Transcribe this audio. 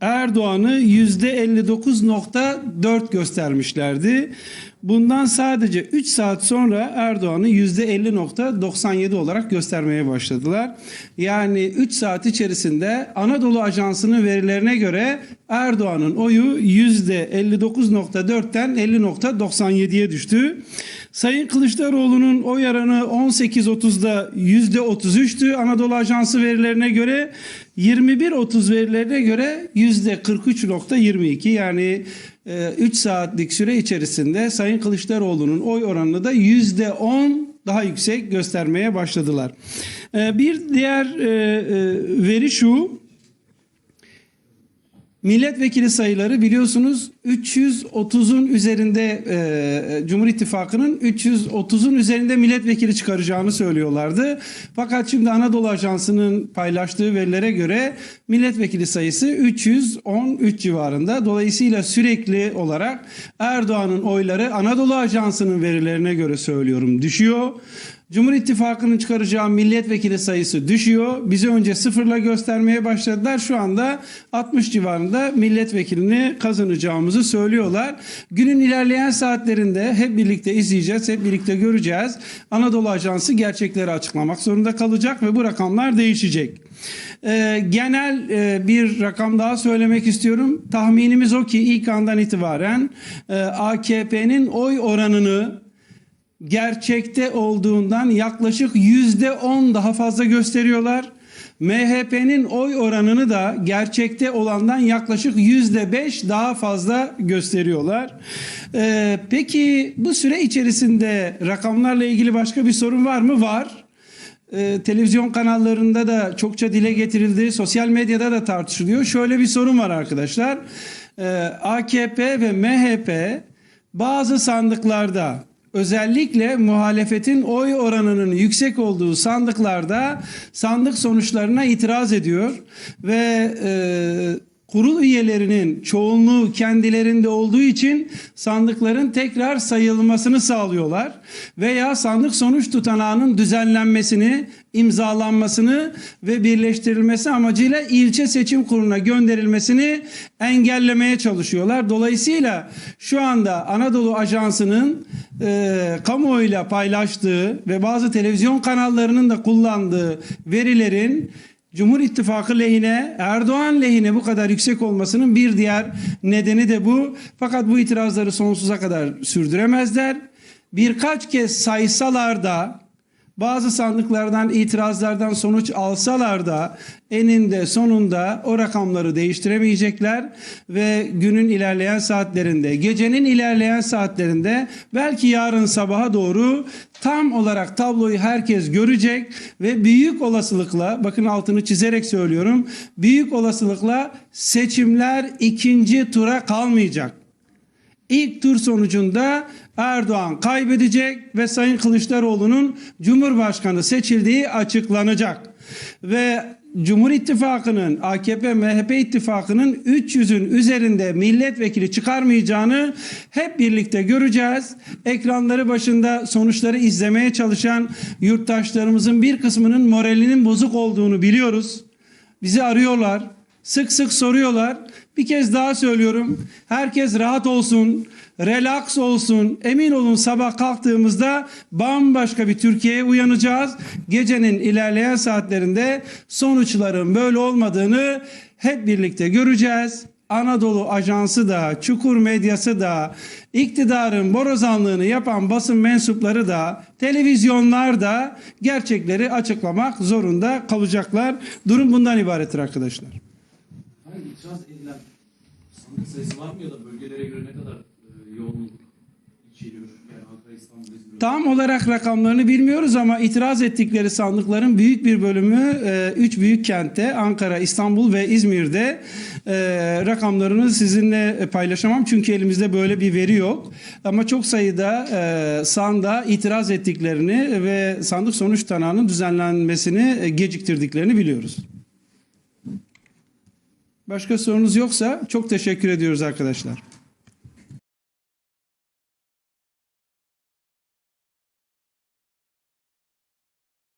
Erdoğan'ı %59.4 göstermişlerdi. Bundan sadece 3 saat sonra Erdoğan'ı %50.97 olarak göstermeye başladılar. Yani 3 saat içerisinde Anadolu Ajansı'nın verilerine göre Erdoğan'ın oyu %59.4'ten 50.97'ye düştü. Sayın Kılıçdaroğlu'nun oy oranı 18.30'da %33'tü Anadolu Ajansı verilerine göre. 21.30 verilerine göre %43.22 yani 3 saatlik süre içerisinde Sayın Kılıçdaroğlu'nun oy oranını da %10 daha yüksek göstermeye başladılar. E, Bir diğer e, e, veri şu. Milletvekili sayıları biliyorsunuz 330'un üzerinde e, Cumhur İttifakı'nın 330'un üzerinde milletvekili çıkaracağını söylüyorlardı. Fakat şimdi Anadolu Ajansı'nın paylaştığı verilere göre milletvekili sayısı 313 civarında. Dolayısıyla sürekli olarak Erdoğan'ın oyları Anadolu Ajansı'nın verilerine göre söylüyorum düşüyor. Cumhur İttifakı'nın çıkaracağı milletvekili sayısı düşüyor. Bizi önce sıfırla göstermeye başladılar. Şu anda 60 civarında milletvekilini kazanacağımızı söylüyorlar. Günün ilerleyen saatlerinde hep birlikte izleyeceğiz, hep birlikte göreceğiz. Anadolu Ajansı gerçekleri açıklamak zorunda kalacak ve bu rakamlar değişecek. Ee, genel e, bir rakam daha söylemek istiyorum. Tahminimiz o ki ilk andan itibaren e, AKP'nin oy oranını gerçekte olduğundan yaklaşık yüzde on daha fazla gösteriyorlar. MHP'nin oy oranını da gerçekte olandan yaklaşık yüzde beş daha fazla gösteriyorlar. Ee, peki bu süre içerisinde rakamlarla ilgili başka bir sorun var mı? Var. Ee, televizyon kanallarında da çokça dile getirildi. Sosyal medyada da tartışılıyor. Şöyle bir sorun var arkadaşlar. Ee, AKP ve MHP bazı sandıklarda özellikle muhalefetin oy oranının yüksek olduğu sandıklarda sandık sonuçlarına itiraz ediyor ve e, kurul üyelerinin çoğunluğu kendilerinde olduğu için sandıkların tekrar sayılmasını sağlıyorlar veya sandık sonuç tutanağının düzenlenmesini, imzalanmasını ve birleştirilmesi amacıyla ilçe seçim kuruluna gönderilmesini engellemeye çalışıyorlar. Dolayısıyla şu anda Anadolu Ajansı'nın e, kamuoyuyla paylaştığı ve bazı televizyon kanallarının da kullandığı verilerin Cumhur İttifakı lehine, Erdoğan lehine bu kadar yüksek olmasının bir diğer nedeni de bu. Fakat bu itirazları sonsuza kadar sürdüremezler. Birkaç kez saysalar da bazı sandıklardan itirazlardan sonuç alsalar da eninde sonunda o rakamları değiştiremeyecekler ve günün ilerleyen saatlerinde, gecenin ilerleyen saatlerinde belki yarın sabaha doğru tam olarak tabloyu herkes görecek ve büyük olasılıkla bakın altını çizerek söylüyorum büyük olasılıkla seçimler ikinci tura kalmayacak. İlk tur sonucunda Erdoğan kaybedecek ve Sayın Kılıçdaroğlu'nun Cumhurbaşkanı seçildiği açıklanacak. Ve Cumhur İttifakı'nın AKP MHP ittifakının 300'ün üzerinde milletvekili çıkarmayacağını hep birlikte göreceğiz. Ekranları başında sonuçları izlemeye çalışan yurttaşlarımızın bir kısmının moralinin bozuk olduğunu biliyoruz. Bizi arıyorlar. Sık sık soruyorlar. Bir kez daha söylüyorum. Herkes rahat olsun, relax olsun. Emin olun sabah kalktığımızda bambaşka bir Türkiye'ye uyanacağız. Gecenin ilerleyen saatlerinde sonuçların böyle olmadığını hep birlikte göreceğiz. Anadolu Ajansı da, Çukur Medyası da, iktidarın borazanlığını yapan basın mensupları da, televizyonlar da gerçekleri açıklamak zorunda kalacaklar. Durum bundan ibarettir arkadaşlar. İtiraz edilen sandık sayısı var mı ya da bölgelere göre ne kadar e. Tam olarak rakamlarını bilmiyoruz ama itiraz ettikleri sandıkların büyük bir bölümü 3 büyük kentte Ankara, İstanbul ve İzmir'de e, rakamlarını sizinle paylaşamam çünkü elimizde böyle bir veri yok. Ama çok sayıda e, sanda itiraz ettiklerini ve sandık sonuç tanağının düzenlenmesini e, geciktirdiklerini biliyoruz. Başka sorunuz yoksa çok teşekkür ediyoruz arkadaşlar.